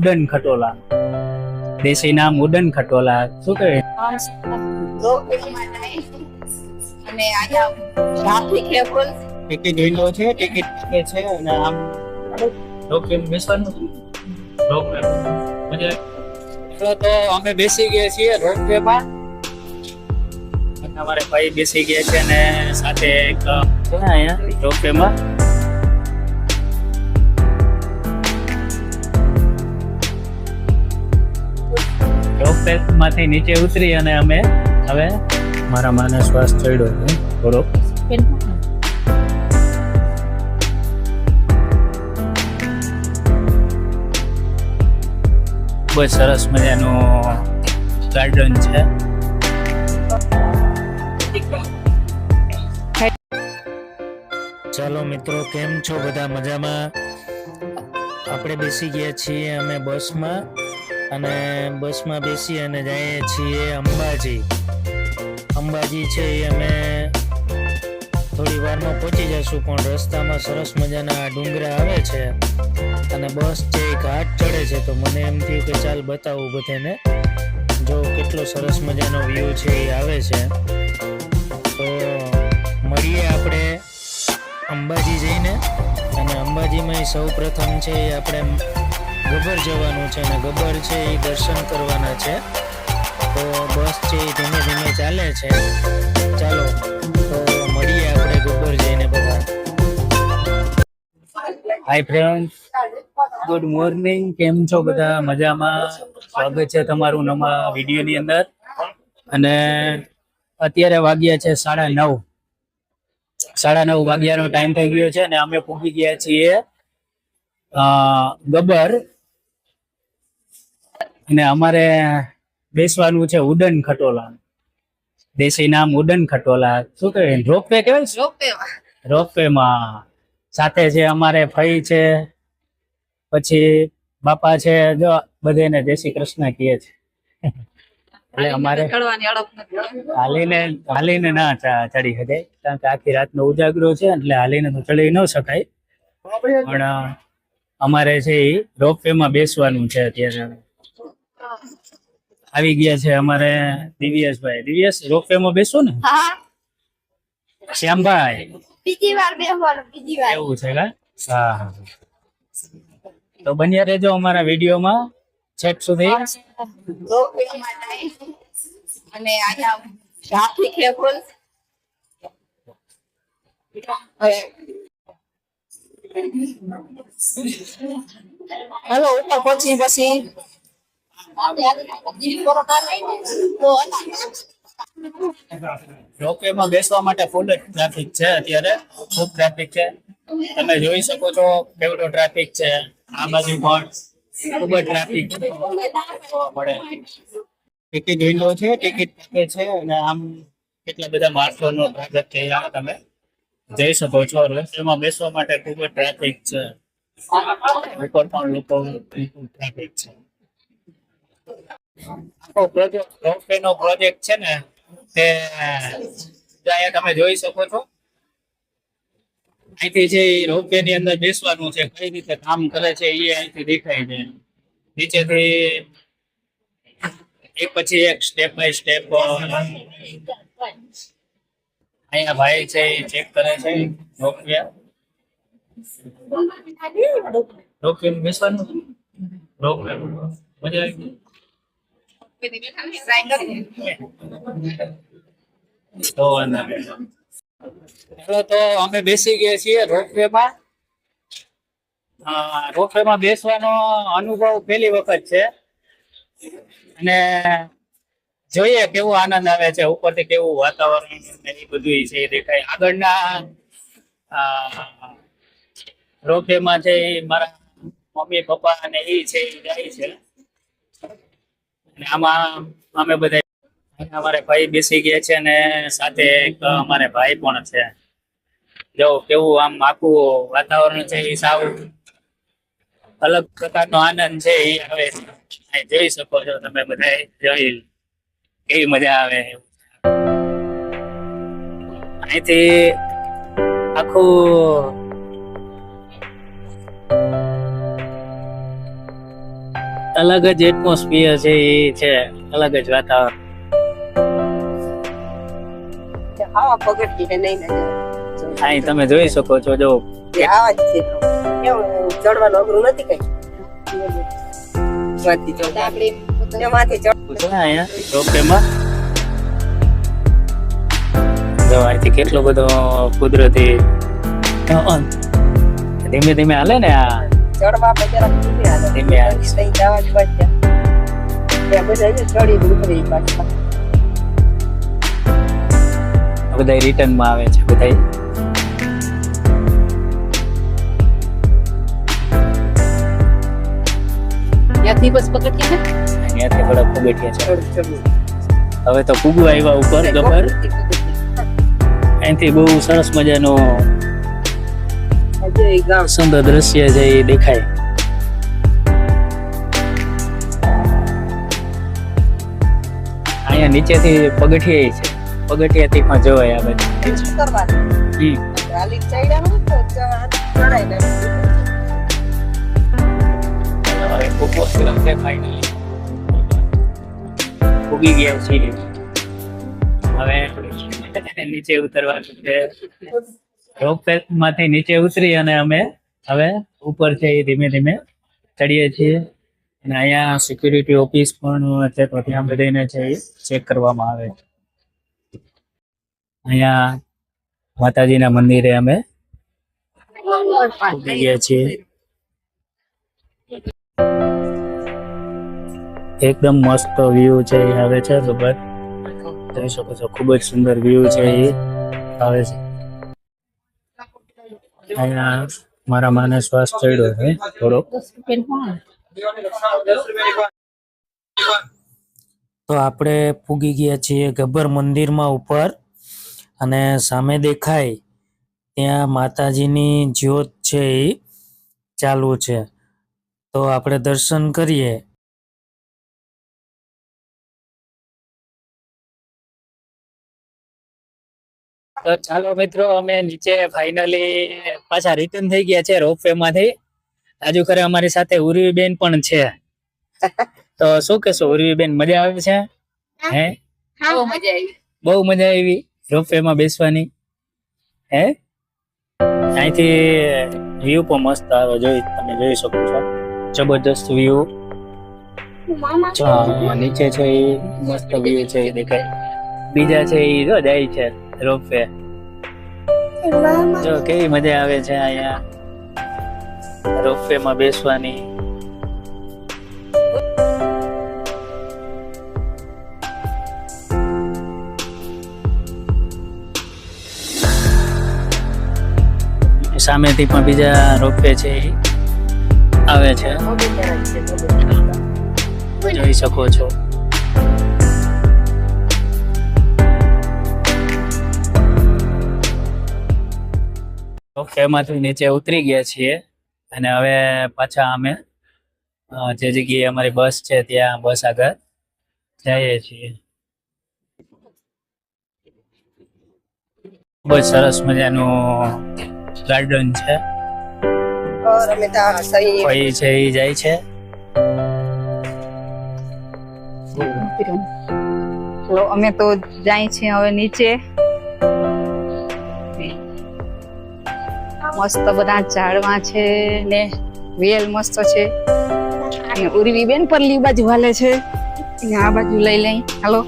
ઉડન ખટોલા. દેશી નામ ઉડન ખટોલા. શું કહે? અને અહીંયા ટ્રાફિક ટિકિટ વિન્ડો છે ટિકિટ છે અને આમ રોપવે બેસવાનું? એટલે તો અમે બેસી ગયા છીએ રોપવે માં. અમારે ભાઈ બેસી ગયા છે અને સાથે એક છે અહીંયા રોપવે માં રોપવે માંથી નીચે ઉતરી અને અમે હવે મારા માને શ્વાસ ચડ્યો છે. થોડોક જ સરસ મજાનું ગાર્ડન છે. ચાલો મિત્રો, કેમ છો? બધા મજામાં? આપણે બેસી ગયા છીએ અમે બસમાં. અને બસમાં બેસી અને જઈએ છીએ અંબાજી. અંબાજી છે એ અમે થોડી વારમાં પહોંચી જઈશું, પણ રસ્તામાં સરસ મજાના ડુંગરા આવે છે અને બસ છે એ ઘાટ ચડે છે. તો મને એમ થયું કે ચાલ બતાવું બધાને જો કેટલો સરસ મજાનો વ્યૂ છે એ આવે છે. તો મળીએ આપણે અંબાજી જઈને. અને અંબાજીમાં સૌ પ્રથમ છે એ આપણે ગબ્બર જવાનું છે અને ગબ્બર છે એ દર્શન કરવાના છે. તો બસ છે એ ધીમે ધીમે ચાલે છે. ચાલો, તો મળીએ આપણે ગબ્બર જઈને બધા હાય ફ્રેન્ડ ગુડ મોર્નિંગ કેમ છો બધા? મજામાં? સ્વાગત છે તમારું નવા વિડીયોની અંદર. અને અત્યારે વાગ્યા છે સાડા નવ. સાડા નવ વાગ્યાનો ટાઈમ થઈ ગયો છે અને અમે પહોંચી ગયા છીએ ગબ્બર અને અમારે બેસવાનું છે ઉડન ખટોલા. દેશી નામ ઉડન ખટોલા. શું કહેવાય રોપવે કહેવાય છે? રોપવેમાં રોપવે માં. સાથે છે અમારે ફઈ છે પછી બાપા છે જો બધેને જય શ્રી કૃષ્ણ કહે છે. એટલે અમારે હાલીને હાલીને ના ચ- ચડી શકાય કારણ કે આખી રાતનો ઉજાગરો છે એટલે હાલીને તો ચડી ન શકાય. પણ અમારે છે એ રોપવે માં બેસવાનું છે અત્યારે. આવી ગયા છે અમારે દિવ્યેશભાઈ. દિવ્યેશ રોપવે માં બેસો ને. શ્યામભાઈ. બીજી વાર બેસવાનું બીજી વાર. એવું છે કા? હા તો બન્યા રહેજો અમારા વિડીયોમાં છેક સુધી. અને આયા ટ્રાફિક ફૂલ હેલો ઉપર પહોંચી પછી. રોપવે માં બેસવા માટે ફૂલ ટ્રાફિક છે અત્યારે. ખૂબ ટ્રાફિક છે. તમે જોઈ શકો છો કેવડો ટ્રાફિક છે. આ બાજુ પણ ખૂબ ટ્રાફિક પડે ટિકિટ વિન્ડો છે ટિકિટ કે છે અને આમ કેટલા બધા માણસોનો ટ્રાફિક છે આ તમે. જઈ શકો છો રોપવેમાં બેસવા માટે ખૂબ જ ટ્રાફિક છે. ઉપર પણ લોકો ટ્રાફિક છે. બેસવાનું છે, કઈ રીતે કામ કરે છે એ અહીંથી દેખાય છે. નીચેથી એક પછી એક સ્ટેપ બાય સ્ટેપ અહીંયા ભાઈ છે, એ ચેક કરે છે રોપવે માં બેસવાનું? રોપવે મજા આવી બેસવાનો અનુભવ પહેલી વખત છે. અને જોઈએ કેવો આનંદ આવે છે, ઉપરથી કેવું વાતાવરણ એ બધું છે દેખાય. આગળના રોપવે માં છે મારા મમ્મી, પપ્પા અને એ છે જાય છે. આમાં અમે બધા અમારે ભાઈ બેસી ગયા છે અને સાથે એક અમારે ભાઈ પણ છે. જો કેવું આમ આખું વાતાવરણ છે એ સાવ અલગ પ્રકારનો આનંદ છે એ આવે જોઈ શકો છો, તમે બધા જોઈ કેવી મજા આવે. અહીંથી આખું અલગ જ એટમોસ્ફિયર છે એ છે અલગ જ વાતાવરણ. આવા પગથિયે નહીં અહીં તમે જોઈ શકો છો જો. આવા જ છે કેવું ચડવાનું અઘરું નથી કઈ? માંથી ચડ તેમાંથી ચડ છે ને અહીંયા રોપવેમાં જો અહીંથી કેટલો બધો કુદરતી ધીમે ધીમે હાલે ને આ. ચડવા આપણે જરાક ધીમે હાલે. ધીમે હાલે. નહીં જવા જ પડ્યા ત્યાં બધા ચડી ને ઉતરી પાછા. બધા રિટર્નમાં આવે છે બધા ત્યાંથી બસ પગથિયા અહીંયાથી થોડા પગથિયા છે. ચડ ચડ. હવે તો પૂગું આવ્યા ઉપર ગબર. અહીંથી બહુ સરસ મજાનો અજય ગામ સુંદર દ્રશ્ય છે એ દેખાય. અહીંયા નીચેથી પગથિયે છે. પગથિયાથી પણ જોવાય આ બધું શું કરવાનું? ગયા છીએ. હવે નીચે ઉતરવાનું છે. રોપવે માંથી નીચે ઉતરી અને અમે હવે ઉપર છે એ ધીમે ધીમે ચડીએ છીએ. અને અહીંયા સિક્યુરિટી ઓફિસ પણ છે, તો ત્યાં બધીને છે એ ચેક કરવામાં આવે છે. અહીંયા માતાજીના મંદિરે અમે ગયા છીએ. એકદમ મસ્ત વ્યૂ છે આવે છે જોઈ શકો છો, ખૂબ જ સુંદર વ્યૂ છે એ. આવે છે. અહીંયા મારા માને શ્વાસ ચડ્યો છે થોડો તો આપણે પૂગી ગયા છીએ ગબ્બર મંદિરમાં ઉપર અને સામે દેખાય ત્યાં માતાજીની જ્યોત છે એ ચાલુ છે. તો આપણે દર્શન કરીએ. તો ચાલો મિત્રો અમે નીચે ફાઇનલી પાછા રિટર્ન થઈ ગયા છે રોપવે માંથી. આજુ ખરે અમારી સાથે ઉર્વી બેન પણ છે. તો શું કેશો ઉર્વી બેન મજા આવે છે? હે. બહુ મજા આવી. બહુ મજા આવી રોપવે માં બેસવાની. હે? અહીંથી વ્યૂ પણ મસ્ત આવે જોઈ તમે જોઈ શકો છો. જબરદસ્ત વ્યૂ નીચે છે એ મસ્ત વ્યૂ છે એ દેખાય. બીજા છે એ જો જાય છે રોપવે. જો કેવી મજા આવે છે અહીંયા રોપવે માં બેસવાની. સામેથી પણ બીજા રોપવે છે એ. આવે છે. જોઈ શકો છો. રોપવેમાંથી નીચે ઉતરી ગયા છીએ. અને હવે પાછા અમે જે જગ્યાએ અમારી બસ છે, ત્યાં બસ આગળ જઈએ છીએ. બહુ જ સરસ મજાનું ગાર્ડન છે. કોઈ જાય છે. અમે તો જાય છે હવે નીચે. મસ્ત બધા ઝાડવા છે ને વેલ મસ્ત છે. અને ઉર્વી બેન પરલી બાજુ હાલે છે. આ બાજુ લઈ લઈ. હાલો.